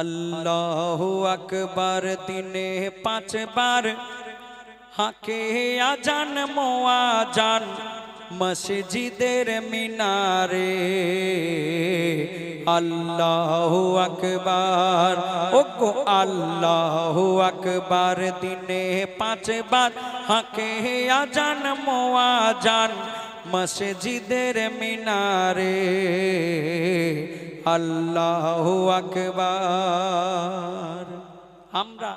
আল্লাহু আকবার, দিনে পাঁচবার। হাকে আজান মোয়াজান মসজিদের মিনারে। আল্লাহু আকবার, ওগো আল্লাহু আকবার, দিনে পাঁচবার। হাকে আজান মোয়াজান মসজিদের মিনারে। আল্লাহু আকবার। আমরা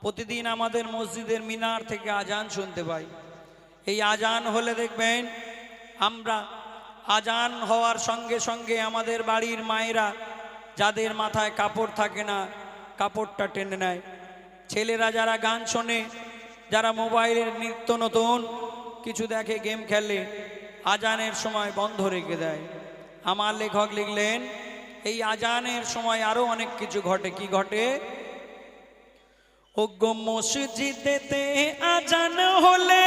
প্রতিদিন আমাদের মসজিদের মিনার থেকে আজান শুনতে পাই। এই আজান হলে দেখবেন আমরা আজান হওয়ার সঙ্গে সঙ্গে আমাদের বাড়ির মায়েরা যাদের মাথায় কাপড় থাকে না, কাপড়টা টেনে নেয়। ছেলেরা যারা গান শোনে, যারা মোবাইলের নিত্য নতুন কিছু দেখে গেম খেলে, আজানের সময় বন্ধ রেখে দেয়। আমার লেখক লিখলেন, এই আজানের সময় আরও অনেক কিছু ঘটে। কি ঘটে? আজান হলে,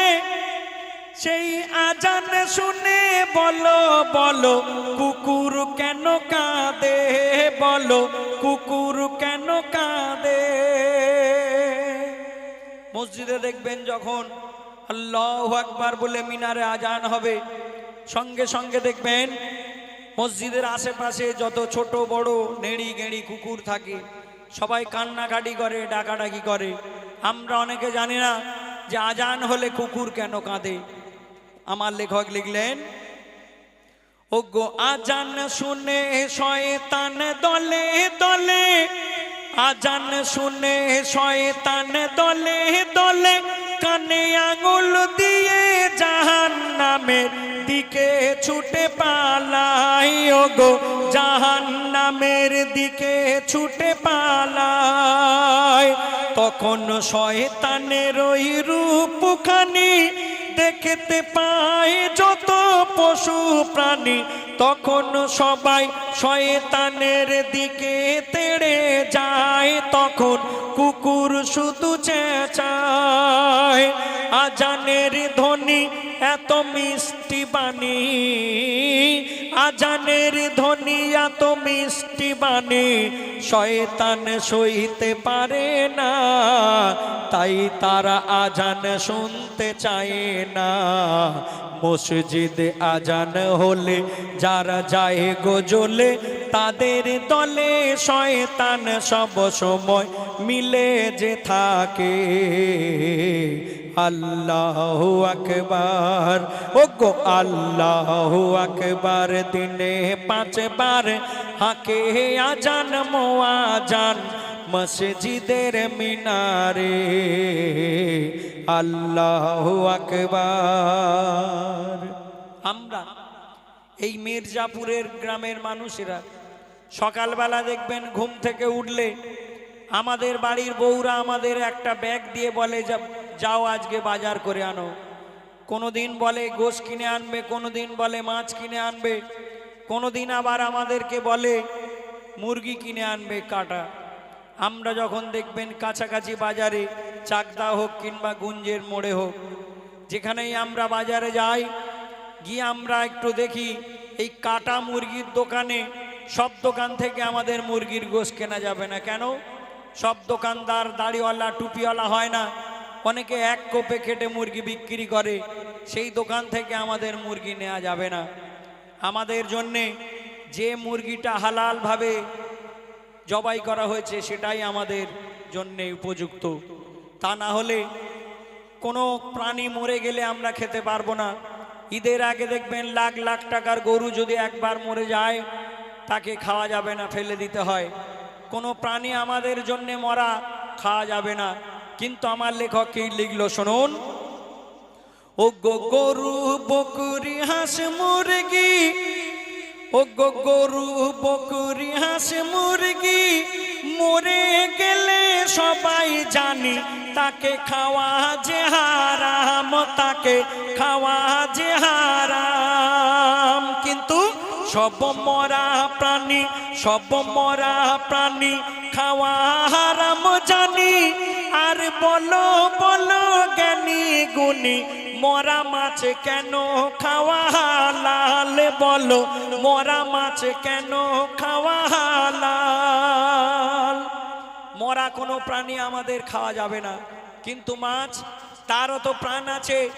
সেই আজান শুনে বলো বলো, কুকুর কেন কাঁদে? বলো, কুকুর কেন কাঁদে? মসজিদে দেখবেন যখন আল্লাহ আকবার বলে মিনারে আজান হবে, সঙ্গে সঙ্গে দেখবেন মসজিদের আশেপাশে যত ছোট, বড়, নেড়ি গেঁড়ি কুকুর থাকে, সবাই কান্নাকাটি করে, ডাকাডাকি করে। আমরা অনেকে জানি না যে আজান হলে কুকুর কেন কাঁদে। আমার লেখক লিখলেন ও আজান শুনে শয়তান দলে দলে, আজান শুনে শয়তান দলে দলে কানে আঙুল দিয়ে জাহান নামের দিকে ছুটে পালাই গো জাহান নামের দিকে ছুটে পালাই। তখন শয়তানের ওই রূপখানি দেখতে পায় যত পশু প্রাণী, তখন সবাই শয়তানের দিকে তেড়ে যায়। তখন কুকুর শুধু চেঁচায়, আজানের ধ্বনি এত মিষ্টি বাণী, আজানের ধ্বনি এত মিষ্টি বাণী, শয়তান সইতে পারে না, তাই তারা আজান শুনতে চায় না। মসজিদে আজান হলে যারা যায় গজলে তাদের দলে শয়তান সব সময় মিলে যে থাকে। আল্লাহ আকবার ও গো আল্লাহ আকবার, দিনে পাঁচবার হাকে আজান মোয়াজান মসজিদের মিনারে। আল্লাহ আকবার। আমরা এই মির্জাপুরের গ্রামের মানুষেরা সকালবেলা দেখবেন ঘুম থেকে উঠলে আমাদের বাড়ির বউরা আমাদের একটা ব্যাগ দিয়ে বলে, "যা- যাও আজকে বাজার করে আনো। কোনো দিন বলে গোশ কিনে আনবে কোনো দিন বলে মাছ কিনে আনবে কোনো দিন আবার আমাদেরকে বলে মুরগি কিনে আনবে, কাটা। আমরা যখন দেখবেন কাছাকাছি বাজারে চাকদা হোক কিংবা গুঞ্জের মোড়ে হোক, যেখানেই আমরা বাজারে যাই, গিয়ে আমরা একটু দেখি, এই কাটা মুরগির দোকানে সব দোকান থেকে আমাদের মুরগির গোশ কেনা যাবে না কেন? সব দোকানদার, দাড়িওয়ালা, টুপিওয়ালা হয় না। অনেকে এক কোপে কেটে মুরগি বিক্রি করে। সেই দোকান থেকে আমাদের মুরগি নেওয়া যাবে না। আমাদের জন্যে যে মুরগিটা হালালভাবে জবাই করা হয়েছে, সেটাই আমাদের জন্যে উপযুক্ত। তা না হলে কোনো প্রাণী মরে গেলে আমরা খেতে পারব না। ঈদের আগে দেখবেন লাখ লাখ টাকার গরু যদি একবার মরে যায় তাকে খাওয়া যাবে না, ফেলে দিতে হয়। কোনো প্রাণী আমাদের জন্যে মরা খাওয়া যাবে না। কিন্তু আমার লেখক কি লিখলো শুনুন? ও গো গরু, বকরি, হাঁস, মুরগি। ও গো গরু, বকুরি, হাঁস, মুরগি। মরে গেলে সবাই জানি তাকে খাওয়া যে হারাম, তাকে খাওয়া যে হারাম। কিন্তু সব মরা প্রাণী, সব মরা প্রাণী, খাওয়া হারাম জানি। আর বলো বলো জ্ঞানী গুণী, মরা মাছ কেন খাওয়া হালাল? বলো, মরা মাছ কেন খাওয়া হালাল? মরা কোনো প্রাণী আমাদের খাওয়া যাবে না। কিন্তু মাছ, তারও তো প্রাণ আছে।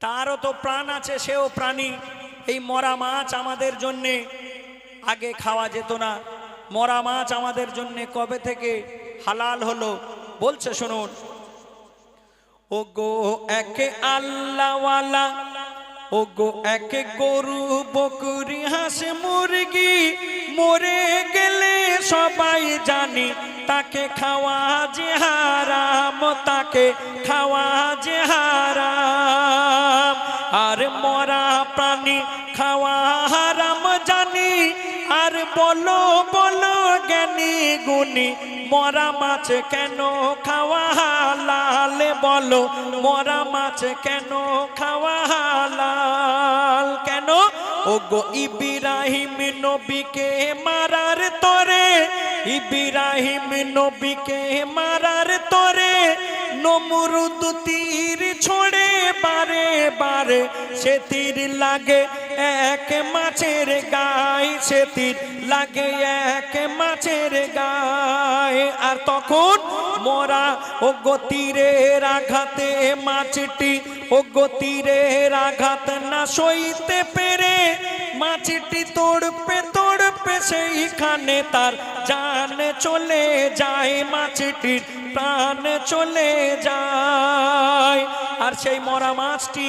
তারও তো প্রাণ আছে, সেও প্রাণী। এই মরা মাছ আমাদের জন্যে আগে খাওয়া যেত না। মরা মাছ আমাদের জন্যে কবে থেকে হালাল হলো বলছে শুনুন। ও গো একে আল্লাহওয়ালা ও গো একে গরু বকরি, হাঁস মুরগি মরে গেলে সবাই জানি, তাকে খাওয়া যে হারাম, তাকে খাওয়া যে হারাম। আর মরা প্রাণী খাওয়া হারাম জানি। আর বলো বলো জ্ঞানী গুণী, মরা মাছ কেন খাওয়া হালাল? বলো, মরা মাছ কেন খাওয়া হালাল? কেন? ও গো ইবিরাহিম নবীকে মারার তরে, ইবিরাহিম নবীকে মারার তরে, নমরুদ তীর ছোড়ে বারে বারে সে তীর লাগে এক মাছের গায়ে সে তীর লাগে এক মাছের গায়ে আর তখন মরা ও গতিরের আঘাতে মাছটি, ও গতিরের আঘাত না সইতে পেরে মাছটি তোড়পে তোড়পে সেইখানে তার জান চলে যায়, মাছটির প্রাণ চলে যায়। আর সেই মরা মাছটি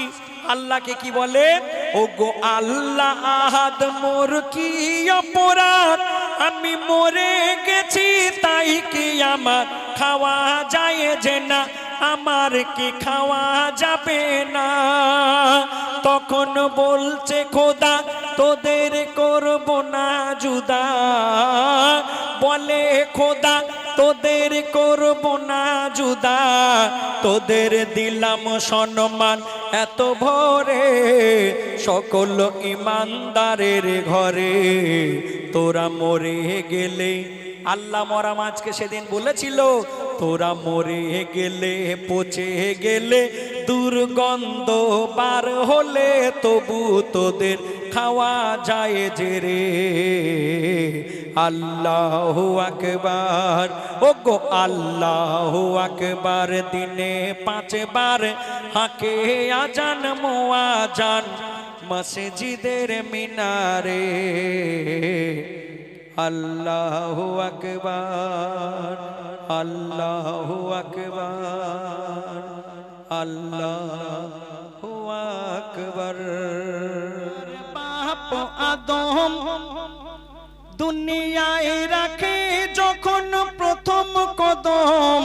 আল্লাহকে কি বলে? ও গো আল্লাহ আহাদ, মোর কি অপরাধ? আমি মরে গেছি, তাই কি আমার খাওয়া যায় যে না? আমার কি খাওয়া যাবে না? তখন বলছে খোদা তোদের করব না জুদা বলে খোদা তোদের করব না জুদা, তোদের দিলাম সম্মান। এত ভরে সকল ইমানদারের ঘরে তোরা মরে গেলে। আল্লাহ মরা মাছকে সেদিন বলেছিল, তোরা মরে গেলে, পচে গেলে দুর্গন্ধ বার হলে তবু তোদের খাওয়া যায় যে রে। আল্লাহ আকবার। ও গো আল্লাহ আকবার, দিনে পাঁচবার হাকে আজান মোয়াজান মসজিদের মিনারে। আল্লাহ আকবার আল্লাহ আকবার আল্লাহ আকবার। আদম। দুনিয়ায় রাখে যখন প্রথম কদম,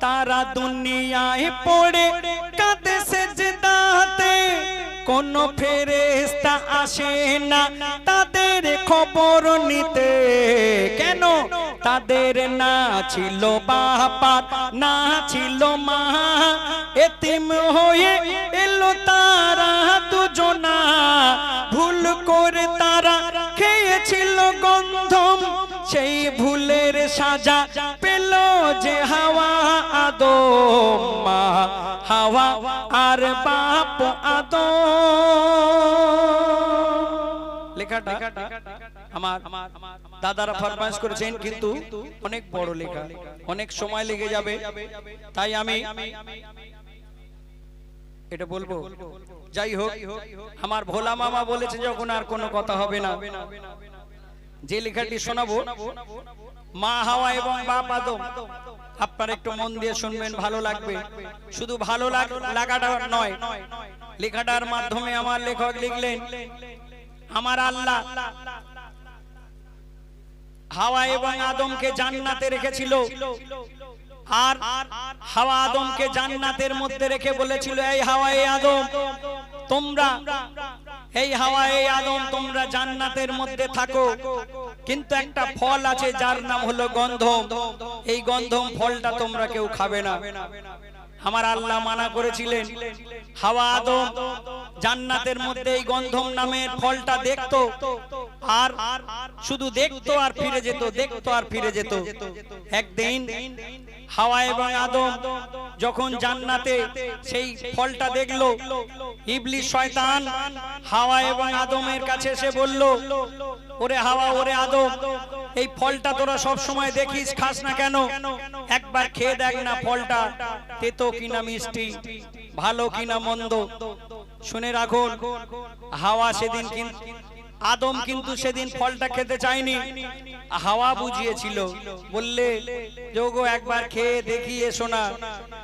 তারা দুনিয়ায় পড়ে কাঁদে সেজদাতে। কোন ফেরেস্তা আসে না তাদের খবর নিতে। কেন? তাদের না ছিল বাপার না ছিল মা। এতিম হয়ে এলো সাজা পেল যে হাওয়া আদম, মা হাওয়া আর বাপ আদম। লেখাটা আমার দাদারা ফরমাইশ করেছেন কিন্তু অনেক বড় লেখা, অনেক সময় লেগে যাবে। তাই আমি এটা বলব। যাই হোক, আমার ভোলা মামা বলেছে, যখন আর কোনো কথা হবে না। যে লেখাটি শোনাবো মা হাওয়া এবং বাপ আদম। আপনারা একটু মন দিয়ে শুনবেন, ভালো লাগবে। শুধু ভালো লাগ- লাগাটা নয়। লেখাটার মাধ্যমে আমার লেখক লিখলেন, আমার আল্লাহ হাওয়া এবং আদমকে জান্নাতে রেখেছিল। আর হাওয়া আদমকে জান্নাতের মধ্যে রেখে বলেছিল, এই হাওয়া, এই আদম, তোমরা, এই হাওয়া, এই আদম, তোমরা জান্নাতের মধ্যে থাকো। কিন্তু একটা ফল আছে যার নাম হলো গন্ধম। এই গন্ধম ফলটা তোমরা কেউ খাবে না। আমার আল্লাহ মানা করেছিলেন, হাওয়া আদম। জান্নাতের মধ্যে এই গন্ধম নামের ফলটা দেখতো, আর শুধু দেখতো আর ফিরে যেত, দেখতো আর ফিরে যেত। একদিন হাওয়া এবং আদম যখন জান্নাতে সেই ফলটা দেখল ইবলিশ শয়তান হাওয়া এবং আদমের কাছে এসে বলল, ওরে হাওয়া, ওরে আদম, এই ফলটা তোরা সব সময় দেখিস, খাস না কেন? একবার খেয়ে দেখ না ফলটা, তেতো কিনা মিষ্টি, ভালো কিনা মন্দ। শুনে রাখুন, হাওয়া সেদিন আদম কিন্তু সেদিন ফলটা খেতে চায়নি। হাওয়া বুঝিয়েছিল, বললে, যোগো, একবার খেয়ে দেখিয়ে শোনা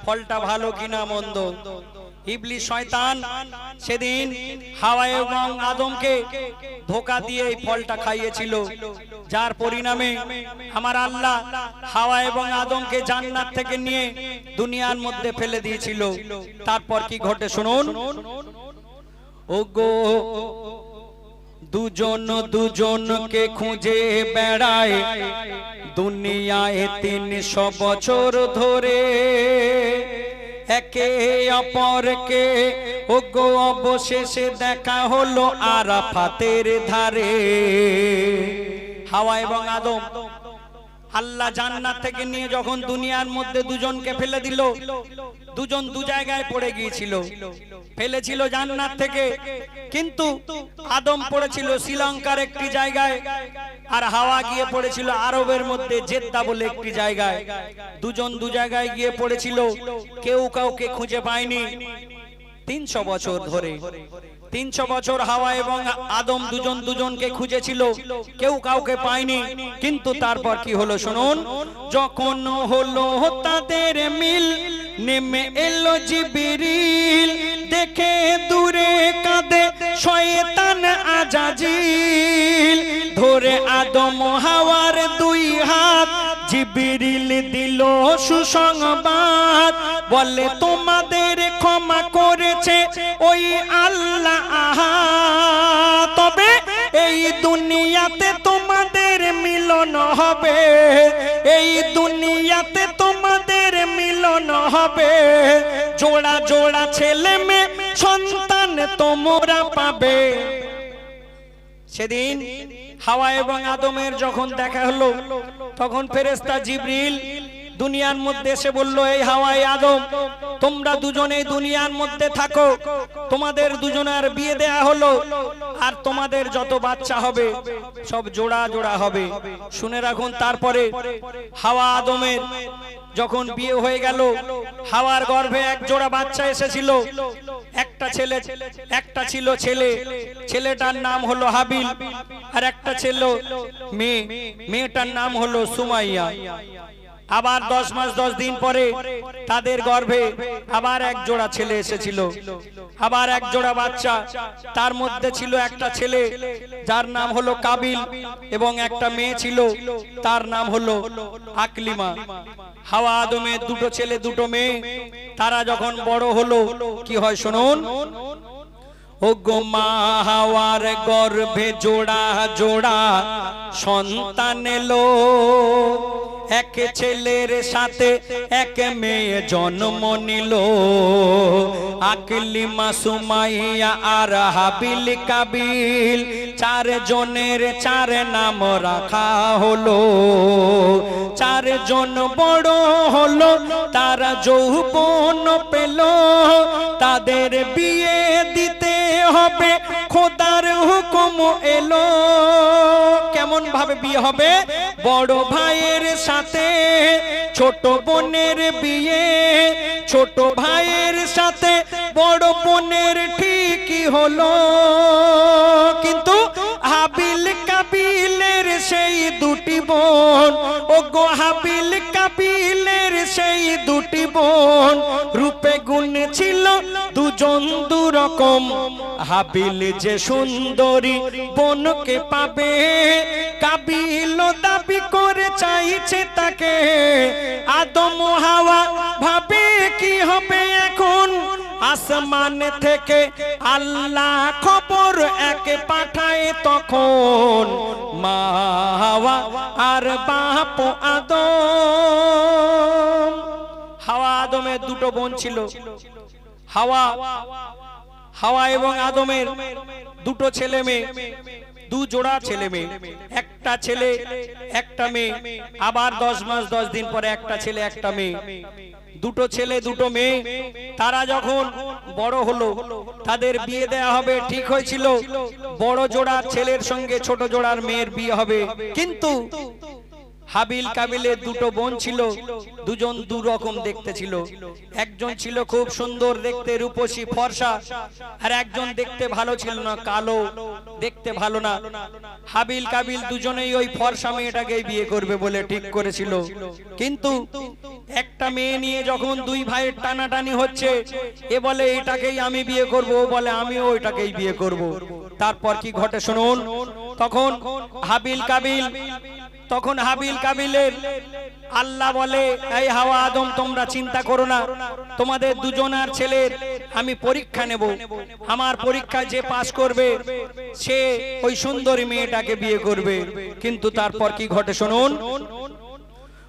ফলটা ভালো কিনা মন্দ। ইবলি শয়তান সেদিন হাওয়া এবং আদমকে ধোকা দিয়ে এই ফলটা খাইয়েছিল, যার পরিণামে আমার আল্লাহ হাওয়া এবং আদমকে জান্নাত থেকে নিয়ে দুনিয়ার মধ্যে ফেলে দিয়েছিল। তারপর কি ঘটে শুনুন? ওগো, দুজন দুজনকে খুঁজে বেড়ায় দুনিয়ায় তিনশো বছর ধরে। একে অপরকে, ওগো, অবশেষে দেখা হলো আরাফাতের ধারে। হাওয়া এবং আদম। আল্লাহ জান্নাত থেকে নিয়ে যখন দুনিয়ার মধ্যে দুজনকে ফেলে দিল, দুজন দু জায়গায় পড়ে গিয়েছিল। ফেলেছিল জান্নাত থেকে, কিন্তু আদম পড়েছিল শ্রীলঙ্কার একটি জায়গায় আর হাওয়া গিয়ে পড়েছিল আরবের মধ্যে জেদ্দা বলে একটি জায়গায়। দুজন দু জায়গায় গিয়ে পড়েছিল, কেউ কাউকে খুঁজে পায়নি। তিনশো বছর ধরে তিনশো বছর হাওয়া এবং আদম দুজন দুজনকে খুঁজেছিল, কেউ কাউকে পায়নি। কিন্তু তারপর কি হলো শুনুন? যখন হলো তাদের মিল, নেমে এলো জিবিরিল। দেখে দূরে কাঁদে শয়তান আজাজিল। ধরে আদম হাওয়ার দুই হাত, জিবিরিল দিল সুসংবাদ। বলে, তোমাদের ক্ষমা করেছে ওই আল্লাহ। তবে এই দুনিয়াতে তোমাদের মিলন হবে, এই দুনিয়াতে তোমাদের মিলন হবে। জোড়া জোড়া ছেলে মেয়ে, সন্তান তোমরা পাবে। সেদিন হাওয়া এবং আদমের যখন দেখা হলো, তখন ফেরেস্তা জিব্রিল দুনিয়ার মধ্যে এসে বলল, এই হাওয়াই আদম, তোমরা দুজনে দুনিয়ার মধ্যে থাকো। তোমাদের দুজনের বিয়ে দেয়া হলো আর তোমাদের যত বাচ্চা হবে সব জোড়া জোড়া হবে। শুনে রাখুন, তারপরে হাওয়া আদমের যখন বিয়ে হয়ে গেল, হাওয়ার গর্ভে এক জোড়া বাচ্চা এসেছিল। একটা ছেলে, একটা ছিল ছেলে। ছেলেটার নাম হলো হাবিল আর একটা ছিল মেয়ে। মেয়েটার নাম হলো সুমাইয়া। আবার দশ মাস দশ দিন পরে তাদের গর্ভে আবার এক জোড়া ছেলে এসেছিল। আবার এক জোড়া বাচ্চা। তার মধ্যে ছিল একটা ছেলে যার নাম হলো কাবিল এবং একটা মেয়ে ছিল। তার নাম হলো আকলিমা। হাওয়া আদমে দুটো ছেলে দুটো মেয়ে। তারা যখন বড় হলো কি হয় শুনুন? ও গো মা হাওয়ার গর্ভে জোড়া জোড়া সন্তান এলো। এক ছেলের সাথে এক মেয়ে জন্ম নিল। আকলি মাসুমাইয়া আর হাবিল কাবিল চার জনের চার নাম রাখা হলো। চার জন বড় হলো, তারা যৌবন পেল। তাদের বিয়ে দিতে হবে, খোদার হুকুম এলো। কেমন ভাবে বিয়ে হবে? বড় ভাইয়ের সাথে, ছোট বোনের বিয়ে। ছোট ভাইয়ের সাথে, বড় বোনের ঠিকই হলো। কিন্তু হাবিল কাবিলের সেই দুটি বোন। ও গোহাবিল কাপিলের সেই দুটি বোন। রূপে গুণ ছিল দুজন দুরকম। হাবিল যে সুন্দরী বোনকে পাবে, কাবিল দাবি করে চাইছে তাকে। আদম হাওয়া আসমান থেকে আল্লাহ খবর একে পাঠায় তখন মা হাওয়া আর বাপ আদম। হাওয়া আদমের দুটো বোন ছিল। হাওয়া হাওয়া এবং আদমের দুটো ছেলে মেয়ে, দু জোড়া ছেলে মেয়ে। একটা ছেলে, একটা মেয়ে। আবার দশ মাস, দশ দিন পরে একটা ছেলে, একটা মেয়ে। দুটো ছেলে, দুটো মেয়ে, তারা যখন বড় হলো, তাদের বিয়ে দেয়া হবে, ঠিক হয়েছিল। বড় জোড়ার ছেলের সঙ্গে ছোট জোড়ার মেয়ের বিয়ে হবে। কিন্তু হাবিল কাবিলের দুটো বোন ছিল, দুজন দু রকম দেখতে ছিল। একজন ছিল খুব সুন্দর দেখতে রূপসী, ফর্সা, আর একজন দেখতে ভালো ছিল না, কালো, দেখতে ভালো না। হাবিল কাবিল দুজনেই ওই ফর্সা মেয়েটাকে বিয়ে করবে বলে ঠিক করেছিল। কিন্তু একটা মেয়ে নিয়ে যখন দুই ভাইয়ের টানাটানি হচ্ছে, এ বলে, এটাকেই আমি বিয়ে করব। বলে, আমিও ওইটাকেই বিয়ে করব। তারপর কি ঘটে শুনুন? তখন হাবিল কাবিল, তখন হাবিল কাবিলের আল্লাহ বলে, এই হাওয়া আদম, তোমরা চিন্তা করো না। তোমাদের দুজনার ছেলের আমি পরীক্ষা নেব। আমার পরীক্ষায় যে পাশ করবে, সে ওই সুন্দরী মেয়েটাকে বিয়ে করবে। কিন্তু তারপর কি ঘটে শুনুন?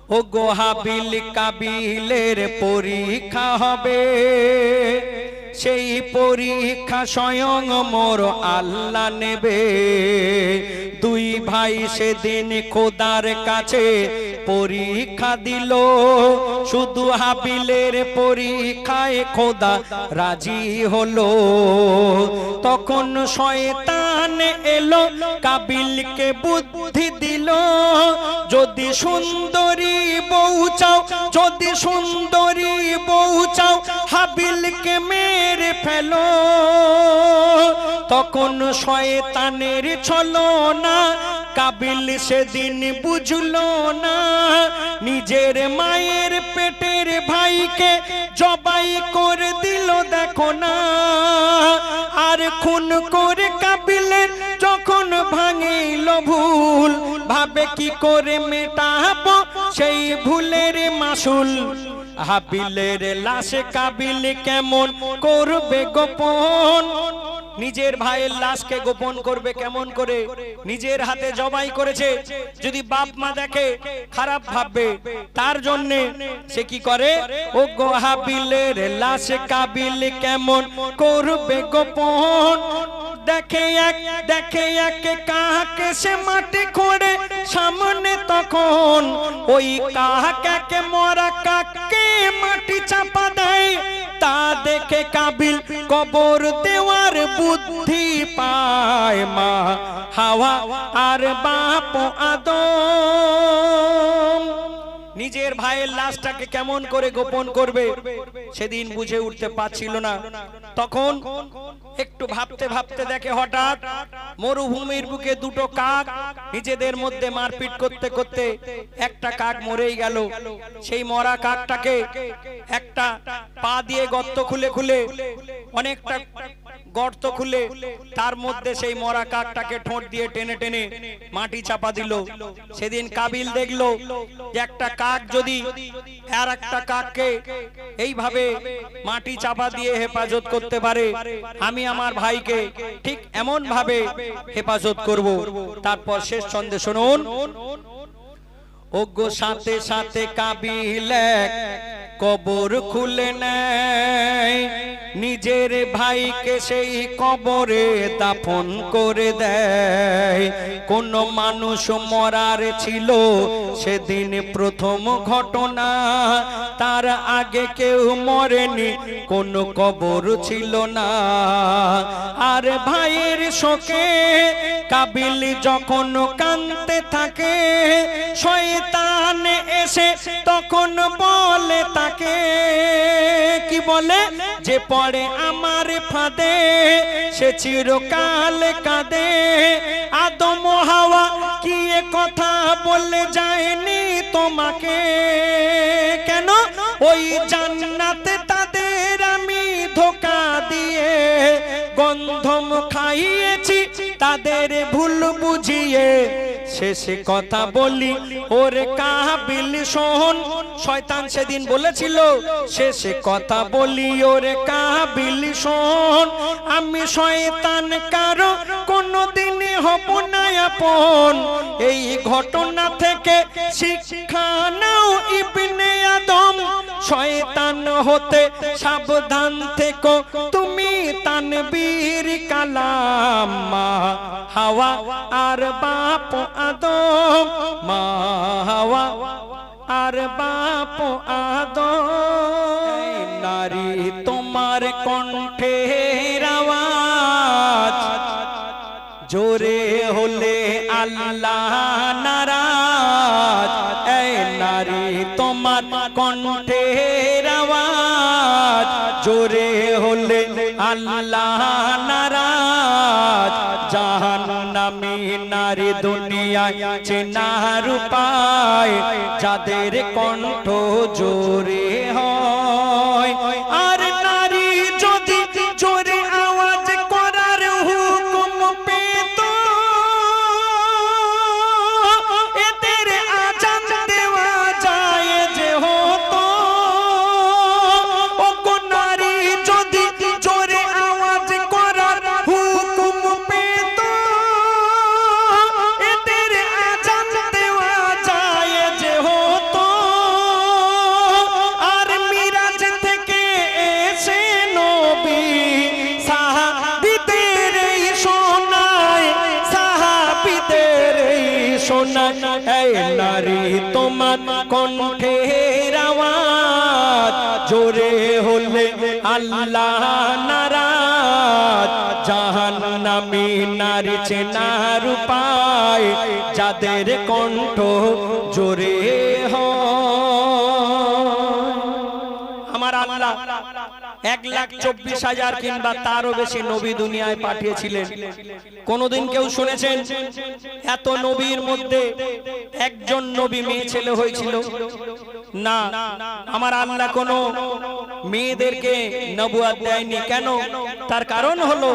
ও গো হাবিল কাবিলের পরীক্ষা হবে। সেই পরীক্ষা স্বয়ং মোর আল্লাহ নেবে। দুই ভাই সেদিন খোদার কাছে পরীক্ষা দিল। শুধু হাবিলের পরীক্ষায় খোদা রাজি হলো। তখন শয়তান এলো, কাবিলকে বুদ্ধি দিল। যদি সুন্দরী বউ চাও, যদি সুন্দরী বউ চাও, হাবিলকে মেরে ফেলো। তখন শয়তানের ছলো না কাবিল সেদিন বুঝলো না। নিজের মায়ের পেটের ভাইকে জবাই করে দিল দেখো না। আর খুন করে কাবিলের যখন ভাঙিল ভুল। ভাবে কি করে মেটাবো সেই ভুলের মাসুল। হাবিলের লাশে কাবিল কেমন করবে গোপন? নিজের ভাইয়ের লাশকে গোপন করবে কেমন করে? নিজের হাতে জবাই করেছে। যদি বাপ মা দেখে, খারাপ ভাববে, তার জন্য সে কি করে? ও গো হাবিলের লাশে কাবিল কেমন করবে গোপন? দেখে এক দেখে এক কাহাকে সে মাটি খোঁড়ে সামনে তখন। ওই কাহাকে মরা কাকে মাটি চাপা দেয়। তা দেখে কাবিল কবর দেওয়ার বুদ্ধি পায় মা। হাওয়া আর বাপ আদম। নিজের ভাইয়ের লাশটাকে কেমন করে গোপন করবে, সেদিন বুঝে উঠতে পারছিল না। তখন একটু ভাবতে ভাবতে দেখে হঠাৎ মরুভূমির বুকে দুটো কাক নিজেদের মধ্যে মারপিট করতে করতে একটা কাক মরেই গেল। সেই মরা কাকটাকে একটা পা দিয়ে গর্ত খুলে খুলে, অনেকটা গর্ত খুলে তার মধ্যে সেই মরা কাকটাকে ঠোঁট দিয়ে টেনে টেনে মাটি চাপা দিল। সেদিন কাবিল দেখল যে একটা কাক যদি আর একটা কাককে এইভাবে মাটি চাপা দিয়ে হেফাজত করতে পারে, আমি আমার ভাইকে ঠিক এমন ভাবে হেফাজত করব। তারপর শেষ ছন্দে শুনুন। ওগো সাথে সাথে কাবিল কবর খুলে নেয়। নিজের ভাইকে সেই কবরে দাফন করে দেয়। কোন মানুষ মরার ছিল সেদিন প্রথম ঘটনা। তার আগে কেউ মরেনি, কোন কবর ছিল না। আর ভাইয়ের শোকে কাবিল যখন কানতে থাকে, শয়তান এসে তখন বলে তাকে, কি বলে? যে পড়ে আমার ফাঁদে, সে চিরকাল কাঁদে। আদম হাওয়া কি কথা বলে যায়নি তোমাকে? কেন ওই জান্নাতে তাদের আমি ধোকা দিয়ে গন্ধম খাইয়েছি তাদের ভুল বুঝিয়ে শেষে কথা বলি, ওরে কাবিল শোন। শয়তান সেদিন বলেছিল, শেষে কথা বলি, ওরে কাবিল শোন। আমি শয়তান কারও কোনদিনই হব না আপন। এই ঘটনা থেকে শিক্ষা নাও ইবনে আদম। শয়তান হতে সাবধান থেকো, তুমি তানবীর কালাম। হাওয়া আর বাপ আদো মাওয়া আর বাপ আদো নারী তোমার কণ্ঠে রাওয়াজ জোরে হলে আল্লাহ নারাজ। এই নারী তোমার কণ্ঠে রাওয়াজ জোরে হলে আল্লাহ নারাজ। যাহা দুনিয়ায় চেনার উপায় যাদের কণ্ঠ জোরে হয়। নারী তোমার কণ্ঠে রাওয়াত জোরে হলে আল্লাহ নারাজ। নামি নারী চেনার উপায়, যাদের কণ্ঠ জোরে এক লাখ চব্বিশ হাজার কিংবা তারও বেশি নবী দুনিয়ায় পাঠিয়েছিলেন। কোনদিন কেউ শুনেছেন, এত নবীর মধ্যে একজন নবী মেয়ে ছেলে হয়েছিল? না, আমার আল্লাহ কোনো মেয়েদেরকে নবুয়াদ দেয়নি। কেন? তার কারণ হলো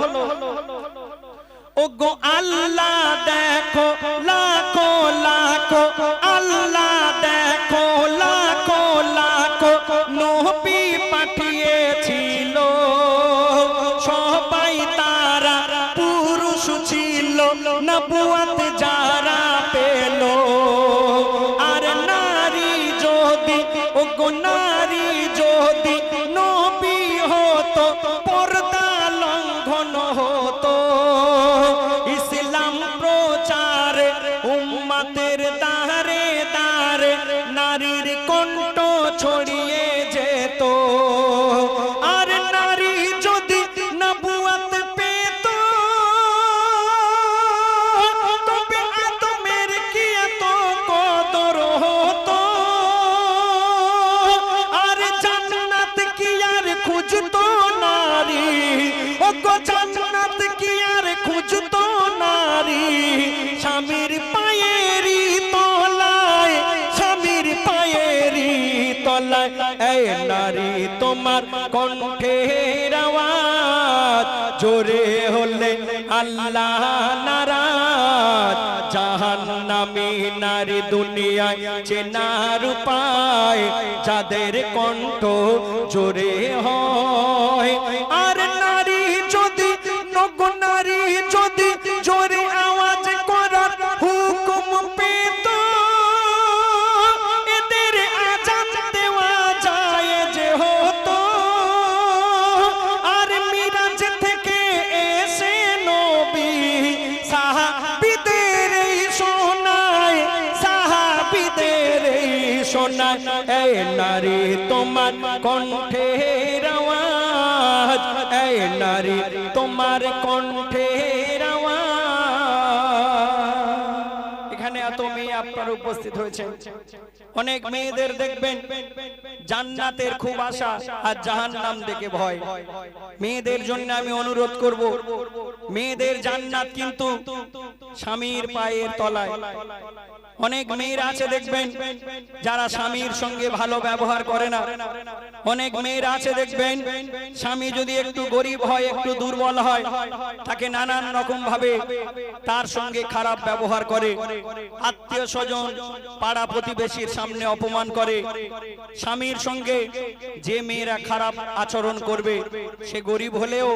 ও গো আল্লাহ দেখো, লাখো লাখো, আল্লাহ দেখো, লাখো লাখো, নবী পাঠিয়েছিল। সবাই তারা পুরুষ ছিল। নবুয়াত কণ্ঠের আওয়াজ। জোরে হলে আল্লাহ নারাজ। জাহান্নামী নারী দুনিয়ায় চেনার উপায়। যাদের কণ্ঠ জোরে হয় শোনায় এই নারী তোমার আওয়াজ, এই নারী তোমার আওয়াজ। এখানে উপস্থিত হয়েছে। অনেক মেয়েদের দেখবেন খুব আশা আর দেখে ভয়। মেয়েদের জন্য আমি অনুরোধ মেয়েদের কিন্তু স্বামীর পায়ের তলায়। অনেক মেয়েরা আছে দেখবেন, যারা স্বামীর সঙ্গে ভালো ব্যবহার করে না। অনেক মেয়েরা আছে দেখবেন, স্বামী যদি একটু গরিব হয়, একটু দুর্বল হয়, তাকে নানান রকম ভাবে তার সঙ্গে খারাপ ব্যবহার করে। আত্মীয় স্বজন পাড়া প্রতিবেশীর সামনে অপমান করে। স্বামীর সঙ্গে যে মেয়েরা খারাপ আচরণ করবে, সে গরিব হলেও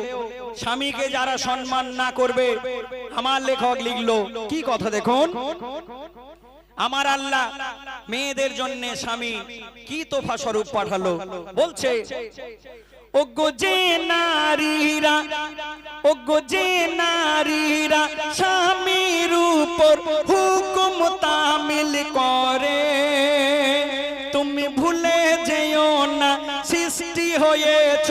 স্বামীকে যারা সম্মান না করবে, আমার লেখক লিখলো, কি কথা দেখুন? আমার আল্লাহ মেয়েদের জন্য স্বামী কি তোফা স্বরূপ পাঠালো? বলছে, ওগো যে নারীরা, ওগো যে নারীরা স্বামীর উপর হুকুম তামিল করে। তুমি ভুলে যেও না, সৃষ্টি হয়েছ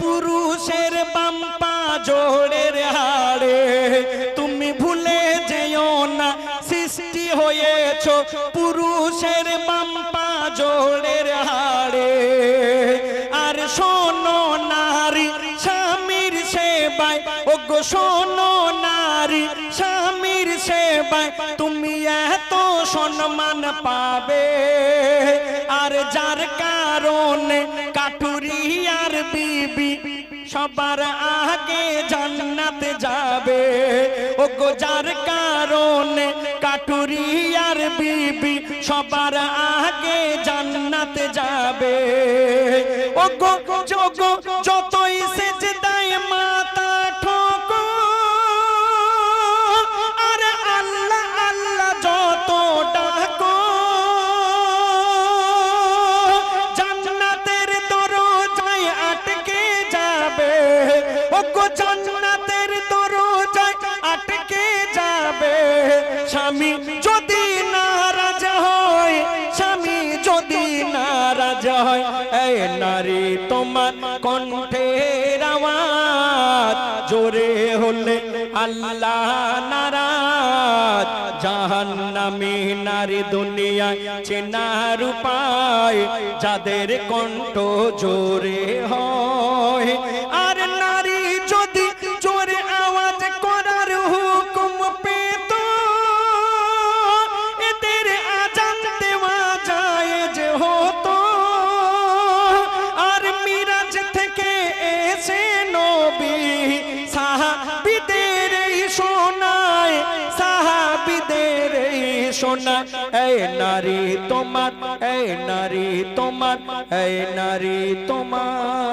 পুরুষের বাম্পা জোড়ের হাড়ে। পুরুষের বাম্পা জোড়ের হাড়ে। আর শোনো নারী, স্বামীর সেবায়। ও গো শোনো নারী, স্বামীর সেবায়। তুমি এত সম্মান পাবে। আর যার কারণে কাঠুরি আর বিবি সবার আগে জান্নাত যাবে। ও গোজার কারণে কাটুরি আর বিবি সবার আগে জান্নাত যাবে। ও গো, যতই সেজ নারী তোমার কণ্ঠের আওয়াজ জোরে হলে আল্লাহ নারাজ। জাহান্নামী নারী দুনিয়ায় চেনার উপায় যাদের কণ্ঠ জোরে হয়। তোমার এই নারী তোমার এই নারী তোমার।